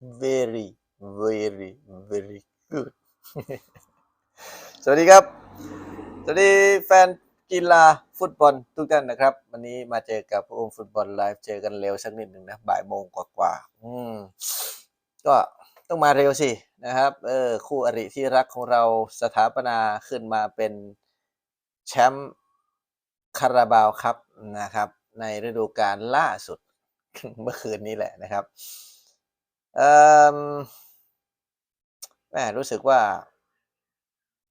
very very very good สวัสดีครับ สวัสดีแฟนกีฬาฟุตบอลทุกท่านนะครับ วันนี้มาเจอกับพระองค์ฟุตบอลไลฟ์เจอกันเร็วสักนิดหนึ่งนะ บ่ายโมงกว่าๆอืมก็ต้องมาเร็วสินะครับ เออคู่อริที่รักของเราสถาปนาขึ้นมาเป็นแชมป์คาราบาวครับนะครับ ในฤดูกาลล่าสุด เมื่อคืนนี้แหละนะครับ แหมรู้สึกว่า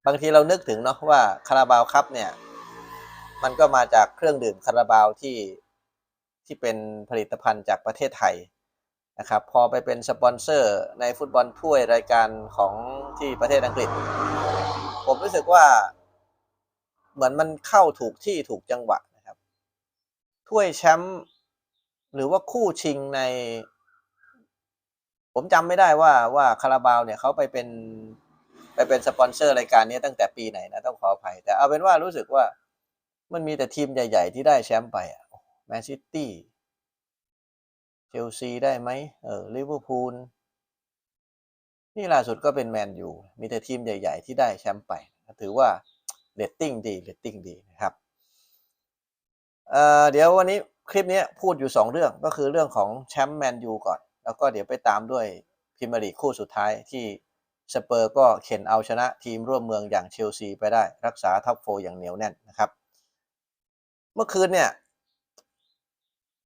บางทีเรานึกถึงเนาะว่าคาราบาวครับเนี่ย มันก็มาจากเครื่องดื่มคาราบาวที่ที่เป็นผลิตภัณฑ์จากประเทศไทยนะครับ พอไปเป็นสปอนเซอร์ในฟุตบอลถ้วยรายการของที่ประเทศอังกฤษ ผมรู้สึกว่า เหมือนมันเข้าถูกที่ถูกจังหวะนะครับ ถ้วยแชมป์หรือว่าคู่ชิงใน ผมจำไม่ได้ว่าว่าคาราบาวเนี่ยเขาไปเป็นไปเป็นสปอนเซอร์รายการนี้ตั้งแต่ปีไหนนะต้องขออภัย แต่เอาเป็นว่ารู้สึกว่ามันมีแต่ทีมใหญ่ ๆ ที่ได้แชมป์ไปอะแมนซิตี้เชลซีได้ไหมเออลิเวอร์พูลนี่ล่าสุดก็เป็นแมนยูมีแต่ทีมใหญ่ ๆ ที่ได้แชมป์ไป ถือว่าเรตติ้งดีเรตติ้งดีนะครับเเดี๋ยววันนี้คลิปนี้พูดอยู่สองเรื่องก็คือเรื่องของแชมป์แมนยูก่อน แล้วก็เดี๋ยวไปตามด้วยพรีเมียร์ลีกคู่สุดท้ายที่สเปอร์ก็เข็นเอาชนะทีมร่วมเมืองอย่างเชลซีไปได้ รักษาท็อปโฟร์อย่างเหนียวแน่นนะครับ เมื่อคืนเนี่ย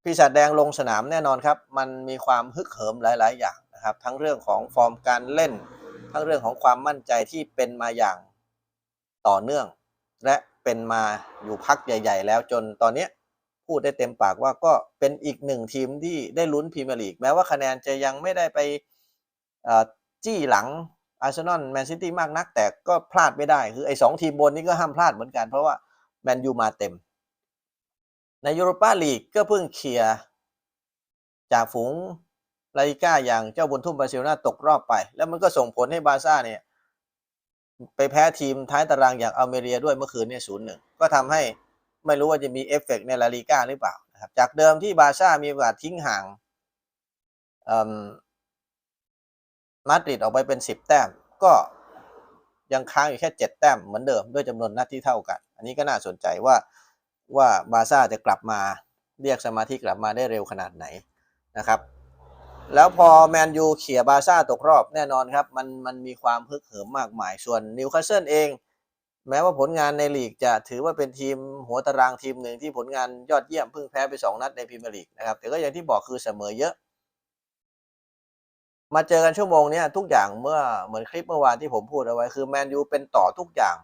ปีศาจแดงลงสนามแน่นอนครับ มันมีความฮึกเหิมหลาย ๆ อย่างนะครับ ทั้งเรื่องของฟอร์มการเล่น ทั้งเรื่องของความมั่นใจที่เป็นมาอย่างต่อเนื่อง และเป็นมาอยู่พักใหญ่ ๆ แล้วจนตอนนี้ พูดได้เต็มปากว่าก็เป็นอีกหนึ่งทีมที่ได้ลุ้นพรีเมียร์ลีกแม้ว่าคะแนนจะยังไม่ได้ไปจี้หลังอาร์เซนอลแมนซิตี้มากนัก แต่ก็พลาดไม่ได้ คือไอ้สองทีมบนนี้ก็ห้ามพลาดเหมือนกัน เพราะว่าแมนยูมาเต็ม ในยูโรปาลีกก็เพิ่งเคลียร์จากฝูงลาลิก้าอย่างเจ้าบุญทุ่มบาร์เซโลนาตกรอบไป แล้วมันก็ส่งผลให้บาร์ซ่าเนี่ย ไปแพ้ทีมท้ายตารางอย่างอัลเมเรียด้วยเมื่อคืนเนี่ยศูนย์หนึ่งก็ทำให้ ไม่รู้ว่าจะมีเอฟเฟกต์ในลาลิก้าหรือเปล่านะครับ จากเดิมที่บาซ่ามีโอกาสทิ้งห่างมาดริดออกไปเป็นสิบแต้ม ก็ยังค้างอยู่แค่เจ็ดแต้มเหมือนเดิมด้วยจำนวนนัดที่เท่ากัน อันนี้ก็น่าสนใจว่าว่าบาซ่าจะกลับมาเรียกสมาธิกลับมาได้เร็วขนาดไหนนะครับ แล้วพอแมนยูเขี่ยบาซ่าตกรอบแน่นอนครับ มันมันมีความฮึกเหิมมากมาย ส่วนนิวคาสเซิลเอง แม้ว่าผลงานในลีกจะถือว่าเป็นทีมหัวตารางทีมหนึ่งที่ผลงานยอดเยี่ยมเพิ่งแพ้ไปสองนัดในพรีเมียร์ลีกนะครับแต่ก็อย่างที่บอกคือเสมอเยอะ มาเจอกันชั่วโมงนี้ทุกอย่างเมื่อเหมือนคลิปเมื่อวานที่ผมพูดเอาไว้คือแมนยูเป็นต่อทุกอย่าง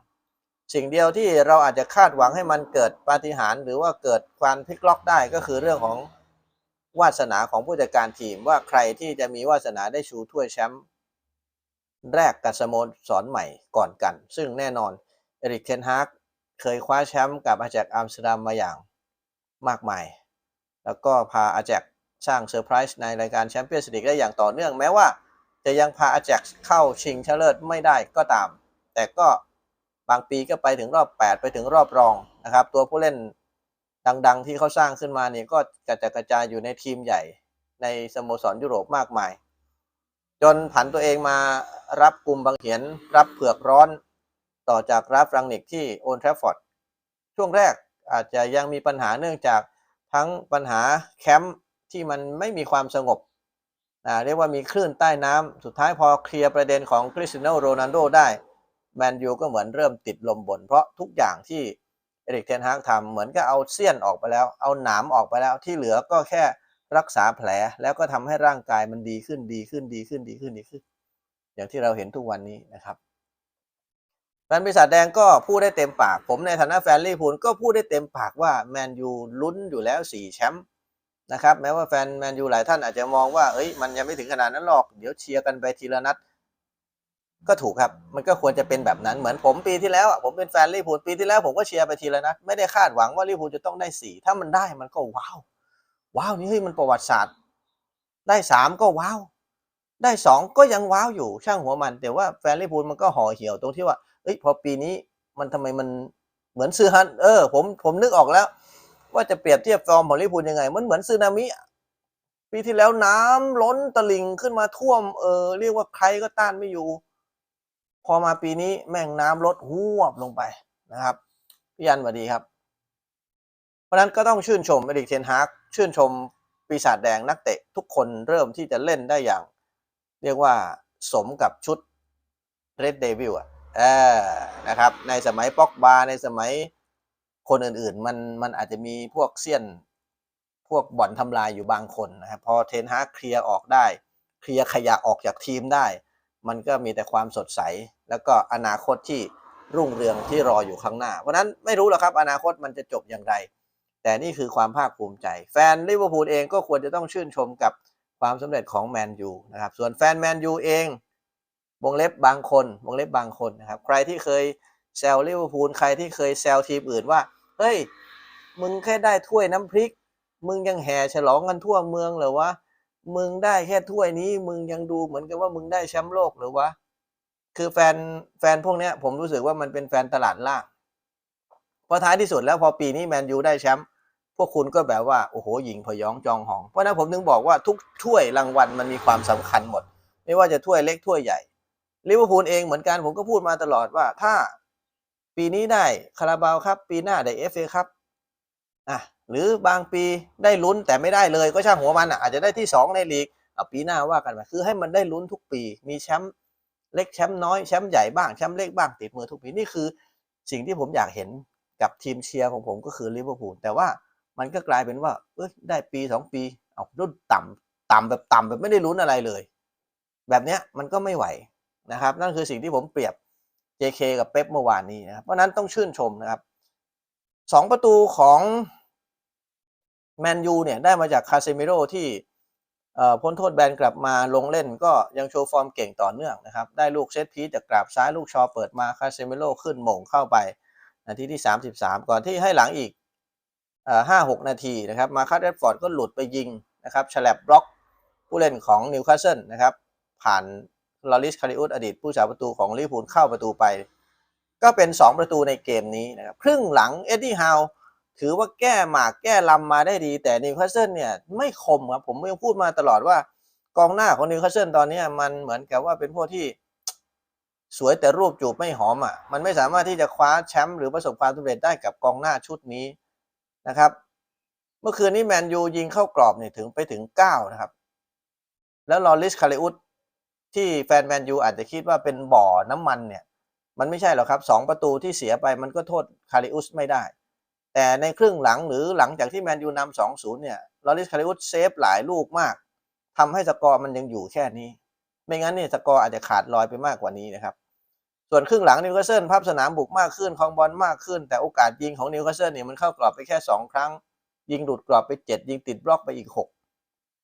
สิ่งเดียวที่เราอาจจะคาดหวังให้มันเกิดปาฏิหาริย์หรือว่าเกิดความพลิกล็อกได้ก็คือเรื่องของวาสนาของผู้จัดการทีมว่าใครที่จะมีวาสนาได้ชูถ้วยแชมป์แรกกับสโมสรใหม่ก่อนกัน ซึ่งแน่นอน อริกเทนฮากเคยคว้าแชมป์กับอาแจกอัมสเตอร์ดัมมาอย่างมากมาย แล้วก็พาอาแจกสร้างเซอร์ไพรส์ในรายการแชมเปี้ยนส์ลีกได้อย่างต่อเนื่องแม้ว่า จะยังพาอาแจกเข้าชิงชนะเลิศไม่ได้ก็ตาม แต่ก็บางปีก็ไปถึงรอบ 8 ไปถึงรอบรองนะครับ ตัวผู้เล่นดังๆ ที่เขาสร้างขึ้นมาเนี่ยก็กระจายกระจายอยู่ในทีมใหญ่ในสโมสรยุโรปมากมาย จนผันตัวเองมารับกลุ่มบางเหียนรับเผือกร้อน ต่อจากรับรังนิกที่โอนแทรฟฟอร์ดช่วงแรกอาจจะยังมีปัญหาเนื่องจากทั้งปัญหาแคมป์ที่มันไม่มีความสงบเรียกว่ามีคลื่นใต้น้ำสุดท้ายพอเคลียร์ประเด็นของคริสเตียโนโรนัลโดได้แมนยูก็เหมือนเริ่มติดลมบน เพราะทุกอย่างที่เอริกเทนฮากทำเหมือนก็เอาเสี้ยนออกไปแล้ว เอาหนามออกไปแล้วที่เหลือก็แค่รักษาแผลแล้วก็ทำให้ร่างกายมันดีขึ้นดีขึ้นดีขึ้นดีขึ้นดีขึ้น อย่างที่เราเห็นทุกวันนี้นะครับ แฟนปีศาจแดงก็พูดได้เต็มปาก ผมในฐานะแฟนลิเวอร์พูลก็พูดได้เต็มปากว่าแมนยูลุ้นอยู่แล้วสี่แชมป์นะครับแม้ว่าแฟนแมนยูหลายท่านอาจจะมองว่าเอ้ยมันยังไม่ถึงขนาดนั้นหรอก เดี๋ยวเชียร์กันไปทีละนัด ก็ถูกครับ มันก็ควรจะเป็นแบบนั้นเหมือนผมปีที่แล้วผมเป็นแฟนลิเวอร์พูลปีที่แล้วผมก็เชียร์ไปทีละนัดไม่ได้คาดหวังว่าลิเวอร์พูลจะต้องได้สี่ถ้ามันได้มันก็ว้าวว้าวนี่เฮ้ยมันประวัติศาสตร์ ได้สามก็ว้าว ได้สองก็ยังว้าวอยู่ช่างหัวมัน แต่ว่าแฟนลิเวอร์พูลมันก็ห่อเหี่ยวตรงที่ว่าเอ้ยพอปีนี้มันทำไมมันเหมือนซื้อฮันเออผมผมนึกออกแล้ว ว่าจะเปรียบเทียบฟอร์มของลิเวอร์พูลยังไง มันเหมือนซึนามิปีที่แล้วน้ำล้นตลิ่งขึ้นมาท่วมเออเรียกว่าใครก็ต้านไม่อยู่ พอมาปีนี้แม่งน้ำลดหวบลงไปนะครับพี่ยันสวัสดีครับ เพราะฉะนั้นก็ต้องชื่นชมเอริกเทนฮากชื่นชมปีศาจแดงนักเตะทุกคนเริ่มที่จะเล่นได้อย่าง เรียกว่าสมกับชุด Red Devil อะเออนะครับ ในสมัยป็อกบาในสมัยคนอื่นๆ มันมันอาจจะมีพวกเซียน พวกบ่อนทำลายอยู่บางคนนะครับพอเทนฮาเคลียร์ออกได้ เคลียร์ขยะออกจากทีมได้ มันก็มีแต่ความสดใส แล้วก็อนาคตที่รุ่งเรืองที่รออยู่ข้างหน้า เพราะนั้นไม่รู้หรอกครับ อนาคตมันจะจบอย่างไร แต่นี่คือความภาคภูมิใจ แฟนลิเวอร์พูลเองก็ควรจะต้องชื่นชมกับ ความสำเร็จของแมนยูนะครับ ส่วนแฟนแมนยูเองวงเล็บบางคนวงเล็บบางคนนะครับ ใครที่เคยแซวลิเวอร์พูลใครที่เคยแซวทีมอื่นว่า เฮ้ย มึงแค่ได้ถ้วยน้ำพริก มึงยังแห่ฉลองกันทั่วเมืองเหรอวะ มึงได้แค่ถ้วยนี้ มึงยังดูเหมือนกับว่ามึงได้แชมป์โลกหรือวะ คือแฟนแฟนพวกเนี้ยผมรู้สึกว่ามันเป็นแฟนตลาดล่างพราะท้ายที่สุดแล้วพอปีนี้แมนยูได้แชมป์ พวกคุณก็แบบว่าโอ้โหหญิงพยองจองหอง เพราะฉะนั้นผมถึงบอกว่าทุกถ้วยรางวัลมันมีความสำคัญหมด ไม่ว่าจะถ้วยเล็กถ้วยใหญ่ลิเวอร์พูลเองเหมือนกันผมก็พูดมาตลอดว่าถ้าปีนี้ได้คาราบาวครับ ปีหน้าได้เอฟเอครับอะหรือบางปีได้ลุ้นแต่ไม่ได้เลยก็ช่างหัวมันอะอาจจะได้ที่สองในลีกเอาปีหน้าว่ากันไปคือให้มันได้ลุ้นทุกปี มีแชมป์เล็กแชมป์น้อยแชมป์ใหญ่บ้างแชมป์เล็กบ้างติดมือทุกปีนี่คือ สิ่งที่ผมอยากเห็นกับทีมเชียร์ของผมก็คือลิเวอร์พูลแต่ว่า มันก็กลายเป็นว่าเอยได้ปีสองปีเอารุ่นต่ำต่ำแบบต่ำแบบไม่ได้ลุ้นอะไรเลย แบบเนี้ยมันก็ไม่ไหวนะครับ นั่นคือสิ่งที่ผมเปรียบ JK กับเป๊ปเมื่อวานนี้นะครับเพราะนั้นต้องชื่นชมนะครับสองประตูของแมนยูเนี่ยได้มาจากคาเซมิโร่ที่พ้นโทษแบนกลับมาลงเล่นก็ยังโชว์ฟอร์มเก่งต่อเนื่องนะครับ ได้ลูกเซตพีจากกราบซ้ายลูกชอเปิดมาคาเซมิโร่ขึ้นหม่งเข้าไปนาทีที่ 33 ก่อนที่ให้หลังอีก ห้าหกนาทีนะครับมาคัตเรดฟอร์ดก็หลุดไปยิงนะครับฉลับบล็อกผู้เล่นของนิวคาสเซิลนะครับผ่านลอริสคาริอุสอดีตผู้สาประตูของลิเวอร์พูลเข้าประตูไป ก็เป็น 2 ประตูในเกมนี้นะครับครึ่งหลังเอ็ดดี้ฮาวถือว่าแก้หมากแก้ลำมาได้ดี แต่นิวคาสเซิลเนี่ยไม่คมครับผมยังพูดมาตลอดว่ากองหน้าของนิวคาสเซิลตอนนี้มันเหมือนกับว่าเป็นพวกที่สวยแต่รูปจูบไม่หอมอะมันไม่สามารถที่จะคว้าแชมป์หรือประสบความสำเร็จได้กับกองหน้าชุดนี้ นะครับ เมื่อคืนนี้แมนยูยิงเข้ากรอบเนี่ยถึงไปถึง 9 นะครับ แล้วลอริสคาริอุสที่แฟนแมนยูอาจจะคิดว่าเป็นบ่อน้ำมันเนี่ย มันไม่ใช่หรอกครับสองประตูที่เสียไปมันก็โทษคาริอุสไม่ได้ แต่ในครึ่งหลังหรือหลังจากที่แมนยูนำสองศูนย์เนี่ยลอริสคาริอุสเซฟหลายลูกมากทำให้สกอร์มันยังอยู่แค่นี้ ไม่งั้นเนี่ยสกอร์อาจจะขาดลอยไปมากกว่านี้นะครับ ส่วนครึ่งหลังนิวคาสเซิลพับสนามบุกมากขึ้นคองบอลมากขึ้น แต่โอกาสยิงของนิวคาสเซิลเนี่ยมันเข้ากรอบไปแค่สองครั้ง ยิงหลุดกรอบไปเจ็ดยิงติดบล็อกไปอีกหก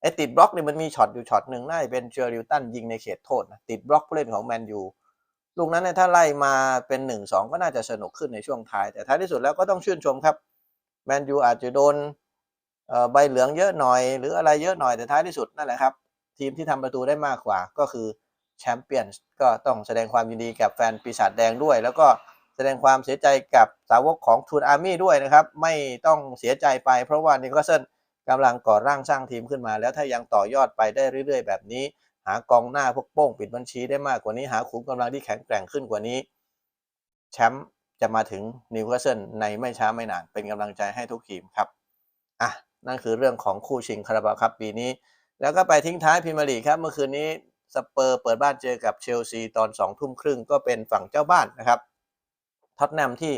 ไอ้ติดบล็อกเนี่ยมันมีช็อตอยู่ช็อตหนึ่งน่าจะเป็นเจอริลตันยิงในเขตโทษนะติดบล็อกผู้เล่นของแมนยูลูกนั้นเนี่ยถ้าไล่มาเป็นหนึ่งสองก็น่าจะสนุกขึ้นในช่วงท้าย แต่ท้ายที่สุดแล้วก็ต้องชื่นชมครับแมนยูอาจจะโดนใบเหลืองเยอะหน่อย หรืออะไรเยอะหน่อยแต่ท้ายที่สุดนั่นแหละครับทีมที่ทำประตูได้มากกว่าก็คือ ชมเปี้ยนก็ต้องแสดงความยินดีกับแฟนปีศาจแดงด้วย แล้วก็แสดงความเสียใจกับสาวกของทูนอาร์มี่ด้วยนะครับ ไม่ต้องเสียใจไปเพราะว่านิโคลเซนกำลังก่อร่างสร้างทีมขึ้นมา แล้วถ้ายังต่อยอดไปได้เรื่อย ๆ แบบนี้ หากองหน้าพวกโป้งปิดบัญชีได้มากกว่านี้หาขุมกำลังที่แข็งแกร่งขึ้นกว่านี้แชมป์จะมาถึงนิวคาสเซิลในไม่ช้าไม่นาน เป็นกำลังใจให้ทุกทีมครับอะนั่นคือเรื่องของคู่ชิงคาราบาวครับปีนี้ แล้วก็ไปทิ้งท้ายพิมารีครับ เมื่อคืนนี้ สเปอร์เปิดบ้านเจอกับเชลซีตอนสองทุ่มครึ่งก็เป็นฝั่งเจ้าบ้านนะครับท็อตแนมที่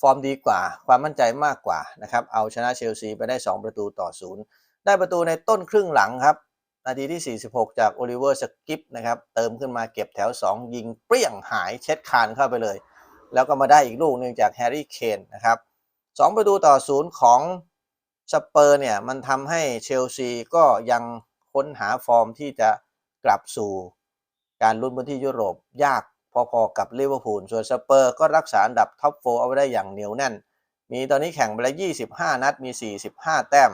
ฟอร์มดีกว่า ความมั่นใจมากกว่านะครับ เอาชนะเชลซีไปได้ 2 ประตูต่อศูนย์ได้ประตูในต้นครึ่งหลังครับ นาทีที่ 46 จากโอลิเวอร์สกิปนะครับ เติมขึ้นมาเก็บแถว 2 ยิงเปรี้ยงหายเช็ดคานเข้าไปเลย แล้วก็มาได้อีกลูกหนึ่งจากแฮร์รี่เคนนะครับ2ประตูต่อศูนย์ของสเปอร์เนี่ย มันทำให้เชลซีก็ยังค้นหาฟอร์มที่จะ กลับสู่การลุ้นพื้นที่ยุโรปยากพอๆกับลิเวอร์พูลส่วนสเปอร์ก็รักษาอันดับท็อปโฟเอาไว้ได้อย่างเหนียวแน่น มีตอนนี้แข่งไปแล้ว 25 นัดมี 45 แต้ม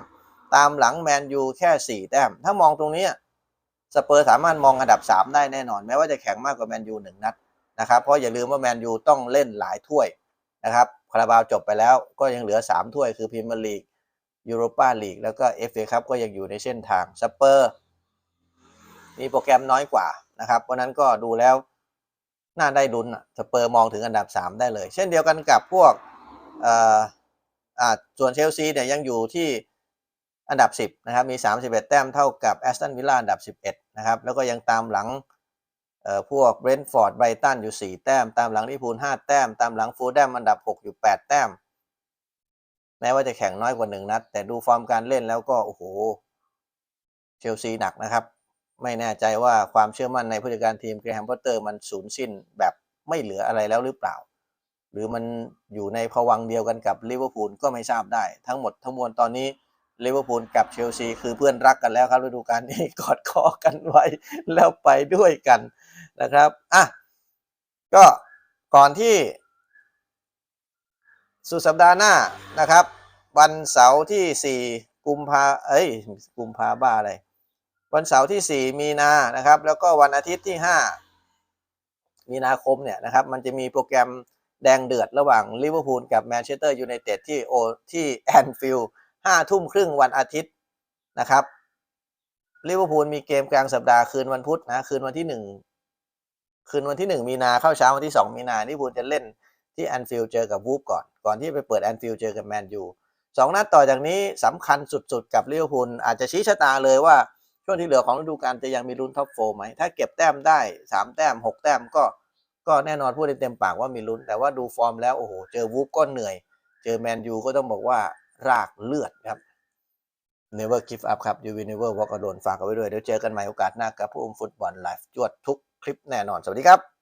ตามหลังแมนยูแค่ 4 แต้ม ถ้ามองตรงนี้สเปอร์สามารถมองอันดับ 3 ได้แน่นอน แม้ว่าจะแข่งมากกว่าแมนยูหนึ่งนัดนะครับ เพราะอย่าลืมว่าแมนยูต้องเล่นหลายถ้วยนะครับคาราบาวจบไปแล้วก็ยังเหลือ 3 ถ้วยคือพรีเมียร์ลีกยูโรปาลีกแล้วก็เอฟเอคัพก็ยังอยู่ในเส้นทางสเปอร์ มีโปรแกรมน้อยกว่านะครับ เพราะนั้นก็ดูแล้วน่าได้ดุนสเปอร์มองถึงอันดับ 3 ได้เลย เช่นเดียวกันกับพวกอ่าส่วนเชลซีเนี่ยยังอยู่ที่อันดับ 10 นะครับ มี 31 แต้มเท่ากับแอสตันวิลล่าอันดับ 11 นะครับ แล้วก็ยังตามหลังพวกเบรนท์ฟอร์ดไบรตันอยู่ 4 แต้ม ตามหลังลิพูล5แต้ม ตามหลังฟูลแดมอันดับ 6 อยู่ 8 แต้ม แม้ว่าจะแข่งน้อยกว่า 1 นัด แต่ดูฟอร์มการเล่นแล้วก็ โอ้โห เชลซีหนักนะครับ ไม่แน่ใจว่าความเชื่อมั่นในผู้จัดการทีมเกรแฮมพอตเตอร์มันสูญสิ้นแบบไม่เหลืออะไรแล้วหรือเปล่า หรือมันอยู่ในภวังเดียวกันกับลิเวอร์พูลก็ไม่ทราบได้ ทั้งหมดทั้งมวลตอนนี้ลิเวอร์พูลกับเชลซีคือเพื่อนรักกันแล้วครับฤดูกาลนี้กอดคอกันไว้แล้วไปด้วยกันนะครับอะก็ก่อนที่ สุดสัปดาห์หน้านะครับ วันเสาร์ที่ 4 กุมภาเอ้ย กุมภาบ้าอะไร วันเสาร์ที่ 4 มีนานะครับ แล้วก็วันอาทิตย์ที่ 5 มีนาคมเนี่ยนะครับ มันจะมีโปรแกรมแดงเดือดระหว่างลิเวอร์พูลกับแมนเชสเตอร์ยูไนเต็ดที่โอที่แอนฟิลด์ห้าทุ่มครึ่งวันอาทิตย์นะครับลิเวอร์พูลมีเกมกลางสัปดาห์คืนวันพุธนะคืนวันที่หนึ่งคืนวันที่หนึ่งมีนาเข้าเช้าวันที่สองมีนาลิเวอร์พูลจะเล่นที่แอนฟิลด์เจอกับวูฟก่อน ก่อนที่ไปเปิดแอนฟิลด์เจอกับแมนยูสองนัดต่อจากนี้สำคัญสุดๆ กับลิเวอร์พูลอาจจะชี้ชะตาเลยว่า ช่วงที่เหลือของฤดูกาลจะยังมีลุ้นท็อปโฟไหมถ้าเก็บแต้มได้สามแต้มหกแต้มก็ก็แน่นอนพูดได้เต็มปากว่ามีลุ้น แต่ว่าดูฟอร์มแล้วโอ้โหเจอวูฟก็เหนื่อย เจอแมนยูก็ต้องบอกว่ารากเลือดครับ never give up ครับ you will never walk alone ฝากเอาไว้ด้วย เดี๋ยวเจอกันใหม่โอกาสหน้ากับผู้อุ้มฟุตบอลไลฟ์จวดทุกคลิปแน่นอน สวัสดีครับ